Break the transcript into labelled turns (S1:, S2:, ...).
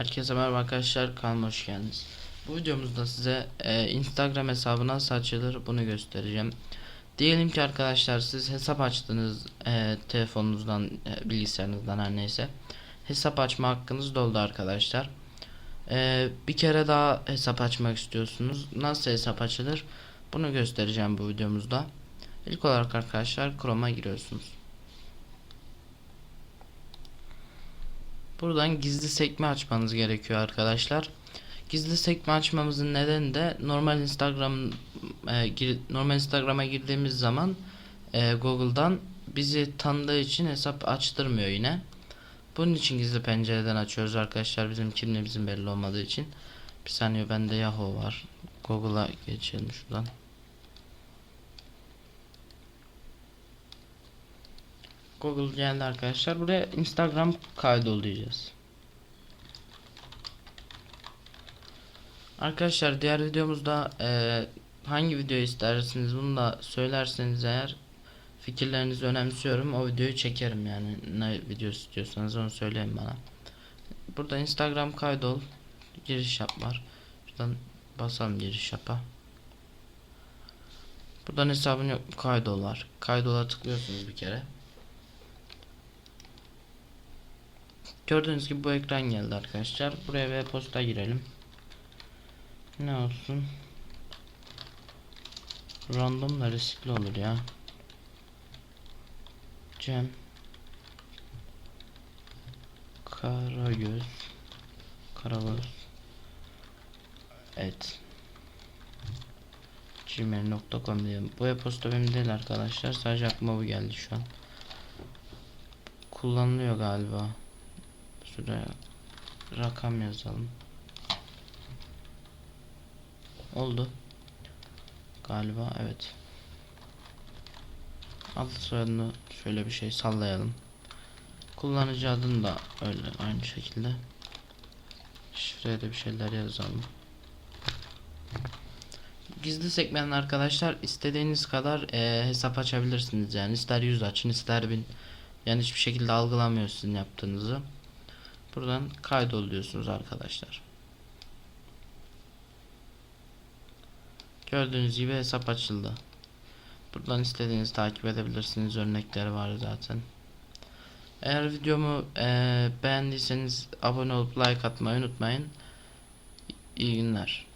S1: Herkese merhaba arkadaşlar kanalıma hoş geldiniz. Bu videomuzda size e, Instagram hesabı nasıl açılır bunu göstereceğim. Diyelim ki arkadaşlar siz hesap açtınız e, telefonunuzdan e, bilgisayarınızdan her neyse. Hesap açma hakkınız doldu arkadaşlar. E, bir kere daha hesap açmak istiyorsunuz. Nasıl hesap açılır bunu göstereceğim bu videomuzda. İlk olarak arkadaşlar Chrome'a giriyorsunuz. Buradan gizli sekme açmanız gerekiyor arkadaşlar. Gizli sekme açmamızın nedeni de normal Instagram e, gir, normal Instagram'a girdiğimiz zaman e, Google'dan bizi tanıdığı için hesap açtırmıyor yine. Bunun için gizli pencereden açıyoruz arkadaşlar. Bizim kimliğimizin belli olmadığı için. Bir saniye bende Yahoo var. Google'a geçelim şuradan. Google geldi arkadaşlar. Buraya Instagram kaydol diyeceğiz. Arkadaşlar diğer videomuzda e, hangi video istersiniz bunu da söylerseniz eğer fikirlerinizi önemsiyorum. O videoyu çekerim yani ne video istiyorsanız onu söyleyin bana. Burada Instagram kaydol giriş yap var. Şuradan basalım giriş yapa. Buradan hesabın yok kaydol var. Kaydola tıklıyorsunuz bir kere. Gördüğünüz gibi bu ekran geldi arkadaşlar. Buraya ve posta girelim. Ne olsun? Random da riskli olur ya. Cem Karagöz Karagöz Evet gmail.com diyelim. Bu e-posta benim değil arkadaşlar. Sadece aklıma bu geldi şu an. Kullanılıyor galiba. Şuraya rakam yazalım. Oldu. Galiba evet. Adı soyadını şöyle bir şey sallayalım. Kullanıcı adını da öyle aynı şekilde. Şifreye de bir şeyler yazalım. Gizli sekmenin arkadaşlar istediğiniz kadar e, hesap açabilirsiniz yani ister 100 açın ister 1000 yani hiçbir şekilde algılamıyor sizin yaptığınızı. Buradan kaydol diyorsunuz arkadaşlar. Gördüğünüz gibi hesap açıldı. Buradan istediğinizi takip edebilirsiniz. Örnekleri var zaten. Eğer videomu e, beğendiyseniz abone olup like atmayı unutmayın. İyi günler.